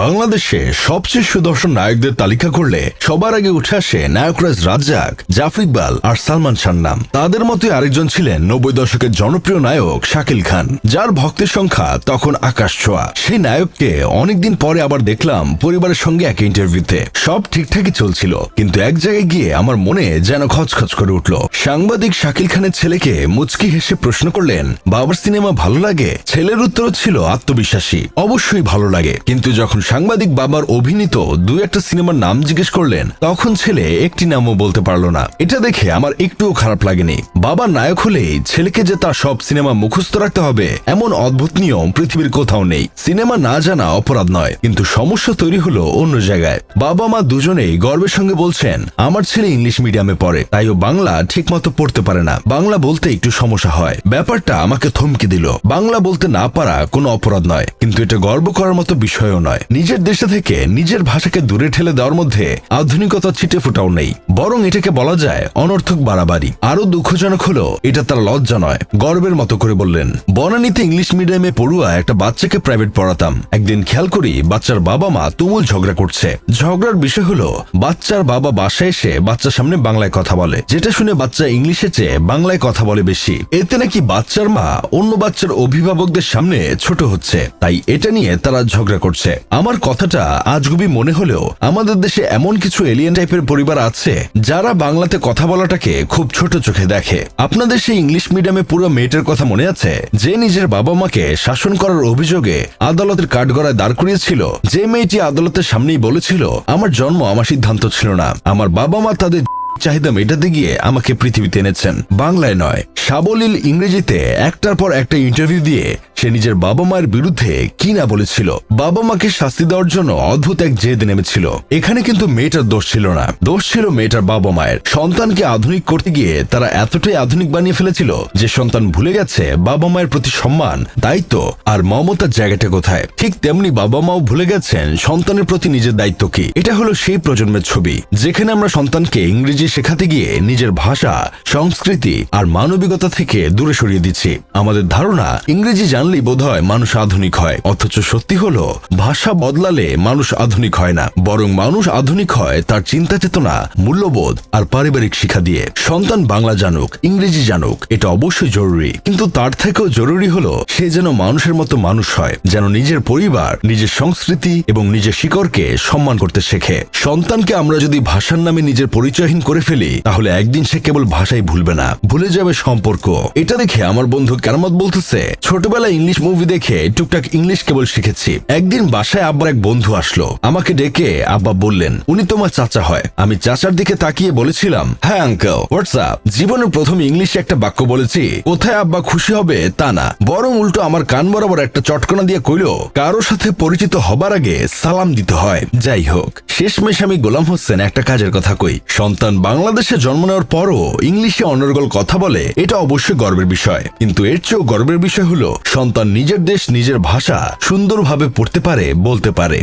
বাংলাদেশে সবচেয়ে সুদর্শন নায়কদের তালিকা করলে সবার আগে উঠে আসে নায়করাজ রাজ্জাক, জাফর ইকবাল আর সালমান শাহর নাম তাদের মতোই আরেকজন ছিলেন নব্বই দশকের জনপ্রিয় নায়ক শাকিল খান। যার ভক্তের সংখ্যা তখন আকাশ ছোঁয়া। সেই নায়ককে অনেকদিন পরে আবার দেখলাম পরিবারের সঙ্গে এক ইন্টারভিউতে সব ঠিকঠাকই চলছিল, কিন্তু এক জায়গায় গিয়ে আমার মনে যেন খচখচ করে উঠল। সাংবাদিক শাকিল খানের ছেলেকে মুচকি হেসে প্রশ্ন করলেন, বাবার সিনেমা ভালো লাগে? ছেলের উত্তর ছিল আত্মবিশ্বাসী। অবশ্যই ভালো লাগে, কিন্তু যখন সাংবাদিক বাবার অভিনীত দু একটা সিনেমার নাম জিজ্ঞেস করলেন, তখন ছেলে একটি নামও বলতে পারল না। এটা দেখে আমার একটুও খারাপ লাগেনি। বাবা নায়ক হলেই ছেলেকে যে তার সব সিনেমা মুখস্থ রাখতে হবে, এমন অদ্ভুত নিয়ম পৃথিবীর কোথাও নেই। সিনেমা না জানা অপরাধ নয়, কিন্তু সমস্যা তৈরি হলো অন্য জায়গায়। বাবা মা দুজনেই গর্বের সঙ্গে বলছেন, আমার ছেলে ইংলিশ মিডিয়ামে পড়ে, তাই ও বাংলা ঠিকমতো পড়তে পারে না। বাংলা বলতে একটু সমস্যা হয়। ব্যাপারটা আমাকে থমকে দিল। বাংলা বলতে না পারা কোনো অপরাধ নয়, কিন্তু এটা গর্ব করার মতো বিষয়ও নয়। নিজের দেশে থেকে নিজের ভাষাকে দূরে ঠেলে দেওয়ার মধ্যে আধুনিকতা ছিটে ফোটাও নেই। বরং এটাকে বলা যায় অনর্থক বাড়াবাড়ি। আরও দুঃখজনক হলো, এটা তার লজ্জা নয়, গর্বের মতো করে বললেন। বনানীতে ইংলিশ মিডিয়ামে পড়ুয়া একটা বাচ্চাকে প্রাইভেট পড়াতাম। একদিন খেয়াল করি বাচ্চার বাবা মা তুমুল ঝগড়া করছে। ঝগড়ার বিষয় হলো, বাচ্চার বাবা বাসায় এসে বাচ্চার সামনে বাংলায় কথা বলে। যেটা শুনে বাচ্চা ইংলিশে চেয়ে বাংলায় কথা বলে বেশি। এতে নাকি বাচ্চার মা অন্য বাচ্চার অভিভাবকদের সামনে ছোট হচ্ছে। তাই এটা নিয়ে তারা ঝগড়া করছে। আমার কথাটা আজগুবি মনে হলেও আমাদের দেশে এমন কিছু এলিয়েন টাইপের পরিবার আছে যারা বাংলাতে কথা বলাটাকে খুব ছোট চোখে দেখে। আপনাদের সেই ইংলিশ মিডিয়ামে পুরো মেয়েটার কথা মনে আছে? যে নিজের বাবা মাকে শাসন করার অভিযোগে আদালতের কাঠগড়ায় দাঁড় করিয়েছিল, যে মেয়েটি আদালতের সামনেই বলেছিল, আমার জন্ম, আমার সিদ্ধান্ত ছিল না। আমার বাবা মা তাদের চাহিদা মেটাতে গিয়ে আমাকে পৃথিবীতে এনেছেন। বাংলায় নয়, সাবলীল ইংরেজিতে একটার পর একটা ইন্টারভিউ দিয়ে সে নিজের বাবা মায়ের বিরুদ্ধে কি না বলেছিল? বাবা মাকে শাস্তি দেওয়ার জন্য অদ্ভুত এক জেদ নেমেছিল। এখানে কিন্তু মেয়েটার দোষ ছিল না। দোষ ছিল মেয়েটার বাবা মায়ের। সন্তানকে আধুনিক করতে গিয়ে তারা এতটাই আধুনিক বানিয়ে ফেলেছিল যে সন্তান ভুলে গেছে বাবা মায়ের প্রতি সম্মান, দায়িত্ব আর মমতার জায়গাটা কোথায়। ঠিক তেমনি বাবা মাও ভুলে গেছেন সন্তানের প্রতি নিজের দায়িত্ব কি। এটা হলো সেই প্রজন্মের ছবি, যেখানে আমরা সন্তানকে ইংরেজি শেখাতে গিয়ে নিজের ভাষা, সংস্কৃতি আর মানবিকতা থেকে দূরে সরিয়ে দিচ্ছি। আমাদের ধারণা ইংরেজি জানলেই বোধহয় মানুষ আধুনিক হয়। অথচ সত্যি হলো, ভাষা বদলালে মানুষ আধুনিক হয় না। বরং মানুষ আধুনিক হয় তার চিন্তা চেতনা, মূল্যবোধ আর পারিবারিক শিক্ষা দিয়ে। সন্তান বাংলা জানুক, ইংরেজি জানুক, এটা অবশ্যই জরুরি। কিন্তু তার থেকেও জরুরি হলো, সে যেন মানুষের মতো মানুষ হয়, যেন নিজের পরিবার, নিজের সংস্কৃতি এবং নিজের শিকড়কে সম্মান করতে শেখে। সন্তানকে আমরা যদি ভাষার নামে নিজের পরিচয়হীন করে ফেলি, তাহলে একদিন সে কেবল ভাষাই ভুলবে না, ভুলে যাবে সম্পর্ক। এটা দেখে আমার বন্ধু কেরামত বলতেছে, ছোটবেলায় ইংলিশ মুভি দেখে টুকটাক ইংলিশ কেবল শিখেছি। একদিন বাসায় আব্বার এক বন্ধু আসলো। আমাকে ডেকে আব্বা বললেন, উনি তোমার চাচা হয়। আমি চাচার দিকে তাকিয়ে বলেছিলাম হ্যাঁ আঙ্কেল হোয়াটসঅ্যাপ জীবনের প্রথম ইংলিশে একটা বাক্য বলেছি, কোথায় আব্বা খুশি হবে তা না। বরং উল্টো আমার কান বরাবর একটা চটকনা দিয়ে কইল, কারও সাথে পরিচিত হবার আগে সালাম দিতে হয়। যাই হোক, শেষমেশ আমি গোলাম হোসেন একটা কাজের কথা কই। সন্তান বাংলাদেশে জন্ম নেওয়ার পরও ইংলিশে অনর্গল কথা বলে, এটা অবশ্যই গর্বের বিষয়। কিন্তু এর চেয়েও গর্বের বিষয় হলো সন্তান নিজের দেশ নিজের ভাষা সুন্দরভাবে পড়তে পারে বলতে পারে।